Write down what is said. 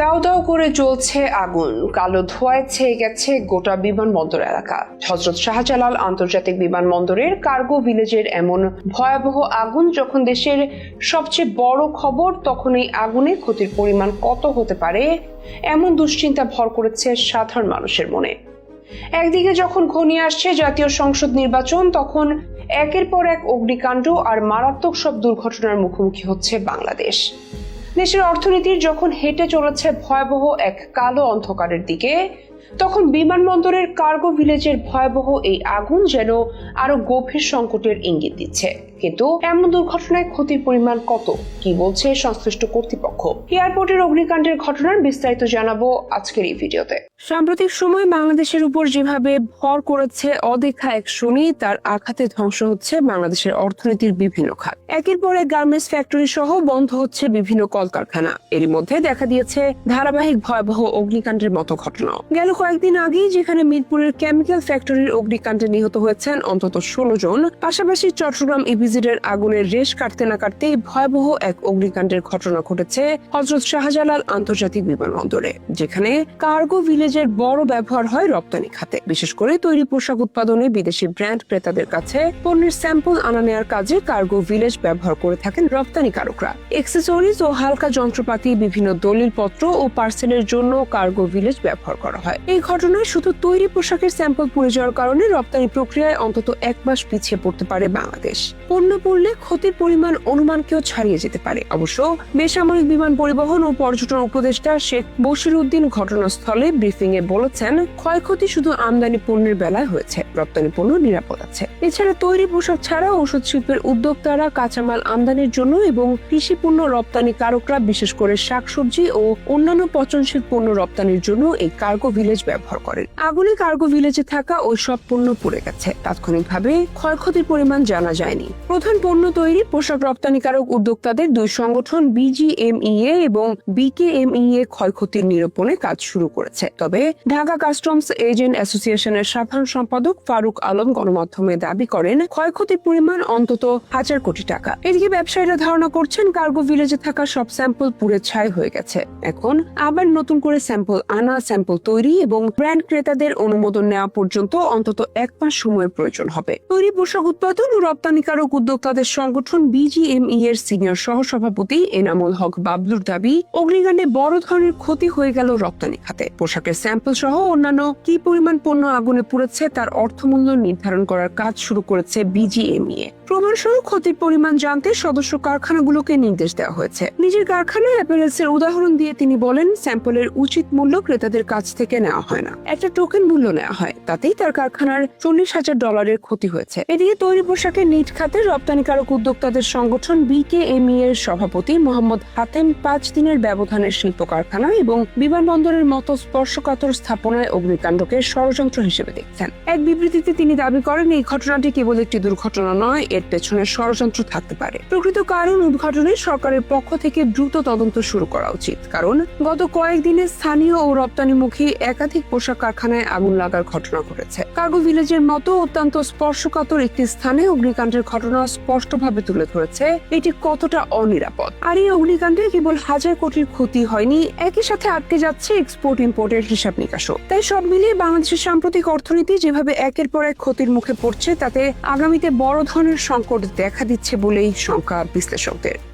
দাও দাও করে জ্বলছে আগুন। কালো ধোঁয়ায় ছেয়ে গেছে গোটা বিমানবন্দর এলাকা। হজরত শাহজালাল আন্তর্জাতিক বিমানবন্দরের কার্গো ভিলেজের এমন ভয়াবহ আগুন যখন দেশের সবচেয়ে বড় খবর তখন এই আগুনে ক্ষতির পরিমাণ কত হতে পারে এমন দুশ্চিন্তা ভর করেছে সাধারণ মানুষের মনে। একদিকে যখন ঘনিয়ে আসছে জাতীয় সংসদ নির্বাচন, তখন একের পর এক অগ্নিকাণ্ড আর মারাত্মক সব দুর্ঘটনার মুখোমুখি হচ্ছে বাংলাদেশ। দেশের অর্থনীতির যখন হেঁটে চলেছে ভয়াবহ এক কালো অন্ধকারের দিকে তখন বিমানবন্দরের কার্গো ভিলেজের ভয়াবহ এই আগুন যেন আরও গভীর সংকটের ইঙ্গিত দিচ্ছে। কিন্তু এমন দুর্ঘটনায় ক্ষতির পরিমাণ কত? কি বলছে সংশ্লিষ্ট কর্তৃপক্ষ? এয়ারপোর্টের অগ্নিকাণ্ডের ঘটনার বিস্তারিত জানাব আজকের এই ভিডিওতে। সাম্প্রতিক সময় বাংলাদেশের উপর যেভাবে ভর করেছে অদেখা এক শনি তার আঘাতে ধ্বংস হচ্ছে বাংলাদেশের অর্থনীতির বিভিন্ন খাত। একের পর এক গার্মেন্টস ফ্যাক্টরি সহ বন্ধ হচ্ছে বিভিন্ন কলকারখানা। এরই মধ্যে দেখা দিয়েছে ধারাবাহিক ভয়াবহ অগ্নিকাণ্ডের মতো ঘটনা গেল কয়েকদিন আগেই যেখানে মিরপুরের কেমিক্যাল ফ্যাক্টরির অগ্নিকাণ্ডে নিহত হয়েছেন অন্তত ষোলো জন, পাশাপাশি চট্টগ্রাম ইপিজিডের আগুনের রেশ কাটতে না কাটতেই ভয়াবহ এক অগ্নিকাণ্ডের ঘটনা ঘটেছে হজরত শাহজালাল আন্তর্জাতিক বিমানবন্দরে, যেখানে কার্গো ভিলেজের বড় ব্যবহার হয় রপ্তানি খাতে। বিশেষ করে তৈরি পোশাক উৎপাদনে বিদেশি ব্র্যান্ড ক্রেতাদের কাছে পণ্যের স্যাম্পল আনা নেওয়ার কাজে কার্গো ভিলেজ ব্যবহার করে থাকেন রপ্তানিকারকরা এক্সেসরিজ ও হালকা যন্ত্রপাতি, বিভিন্ন দলিলপত্র ও পার্সেলের জন্য কার্গো ভিলেজ ব্যবহার করা হয়। এই ঘটনায় শুধু তৈরি পোশাকের স্যাম্পল পুড়ে যাওয়ার কারণে রপ্তানি প্রক্রিয়ায় অন্তত এক মাস পিছিয়ে পড়তে পারে বাংলাদেশ। পণ্য পড়লে ক্ষতির পরিমাণ অনুমানকেও ছাড়িয়ে যেতে পারে। অবশ্য বেসামরিক বিমান পরিবহন ও পর্যটন উপদেষ্টা শেখ বশির উদ্দিন ঘটনাস্থলে ব্রিফিং এ বলেছেন, ক্ষয়ক্ষতি শুধু আমদানি পণ্যের বেলায় হয়েছে, রপ্তানি পণ্য নিরাপদ আছে। এছাড়া তৈরি পোশাক ছাড়া ওষুধ শিল্পের উদ্যোক্তারা কাঁচামাল আমদানির জন্য এবং কৃষি পণ্য রপ্তানিকারকরা, বিশেষ করে শাকসবজি ও অন্যান্য পচনশীল পণ্য রপ্তানির জন্য এই কার্গো ভিলেজ ব্যবহার করেন। আগুনে কার্গো ভিলেজে থাকা ওই সব পণ্য পুড়ে গেছে। তাৎক্ষণিকভাবে ক্ষয়ক্ষতির পরিমাণ জানা যায়নি। প্রধান পণ্য তৈরি, পোশাক রপ্তানিকারক উদ্যোক্তাদের দুই সংগঠন বিজিএমইএ এবং বিকেএমইএ ক্ষয়ক্ষতির নিরূপণে কাজ শুরু করেছে। তবে ঢাকা কাস্টমস এজেন্ট অ্যাসোসিয়েশনের সাধারণ সম্পাদক ফারুক আলম গণমাধ্যমে দাবি করেন, ক্ষয়ক্ষতির পরিমাণ অন্তত হাজার কোটি টাকা। এদিকে ব্যবসায়ীরা ধারণা করছেন কার্গো ভিলেজে থাকা সব স্যাম্পল পুড়ে ছাই হয়ে গেছে। এখন আবার নতুন করে স্যাম্পল আনা স্যাম্পল তৈরি এবং ব্র্যান্ড ক্রেতাদের অনুমোদন নেওয়া পর্যন্ত অন্তত এক মাস সময়ের প্রয়োজন হবে। তৈরি পোশাক উৎপাদন ও রপ্তানিকারক উদ্যোক্তাদের সংগঠন বিজিএমই এর সিনিয়র সহসভাপতি এনামুল হক বাবলুর দাবি, অগ্নিকাণ্ডে বড় ধরনের ক্ষতি হয়ে গেল রপ্তানি খাতে। পোশাকের স্যাম্পল সহ অন্যান্য কি পরিমাণ পণ্য আগুনে পুড়েছে তার অর্থমূল্য নির্ধারণ করার কাজ শুরু করেছে বিজিএমইএ প্রমাণস্বরূপ ক্ষতির পরিমাণ জানতে সদস্য কারখানাগুলোকে নির্দেশ দেওয়া হয়েছে। নিজের কারখানায় অ্যাপারেলস এর উদাহরণ দিয়ে তিনি বলেন, স্যাম্পলের উচিত মূল্য ক্রেতাদের কাছ থেকে নেওয়া হয় না। একটা টোকেন মূল্য নেওয়া হয়, তাতেই তার কারখানার চল্লিশ হাজার ডলারের ক্ষতি হয়েছে। এদিকে তৈরি পোশাকের নিট খাতে রপ্তানিকারক উদ্যোক্তাদের সংগঠন বিকেএমই এর সভাপতি মোহাম্মদ হাতেম পাঁচ দিনের ব্যবধানের শিল্প কারখানা এবং বিমানবন্দরের মতো স্পর্শকাতর স্থাপনায় অগ্নিকাণ্ডকে ষড়যন্ত্র হিসেবে দেখছেন। এক বিবৃতিতে তিনি দাবি করেন, এই ঘটনাটি কেবল একটি দুর্ঘটনা নয় এর পেছনে ষড়যন্ত্র থাকতে পারে। প্রকৃত কারণ উদ্ঘাটনে সরকারের পক্ষ থেকে দ্রুত তদন্ত শুরু করা উচিত। কারণ গত কয়েকদিনে স্থানীয় ও রপ্তানিমুখী একাধিক পোশাক কারখানায় আগুন লাগার ঘটনা ঘটেছে। কার্গো ভিলেজের মতো অত্যন্ত স্পর্শকাতর একটি স্থানে অগ্নিকাণ্ডের ঘটনা স্পষ্টভাবে তুলে ধরেছে। এটি কতটা অনিরাপদ? আর এই অগ্নিকাণ্ডে কেবল হাজার কোটির ক্ষতি হয়নি, একই সাথে আটকে যাচ্ছে এক্সপোর্ট ইম্পোর্টের হিসাব নিকাশও। তাই সব মিলিয়ে বাংলাদেশের সাম্প্রতিক অর্থনীতি যেভাবে একের পর এক ক্ষতির মুখে পড়ছে, তাতে আগামীতে বড় ধরনের সংকট দেখা দিচ্ছে বলেই শঙ্কা বিশ্লেষকদের।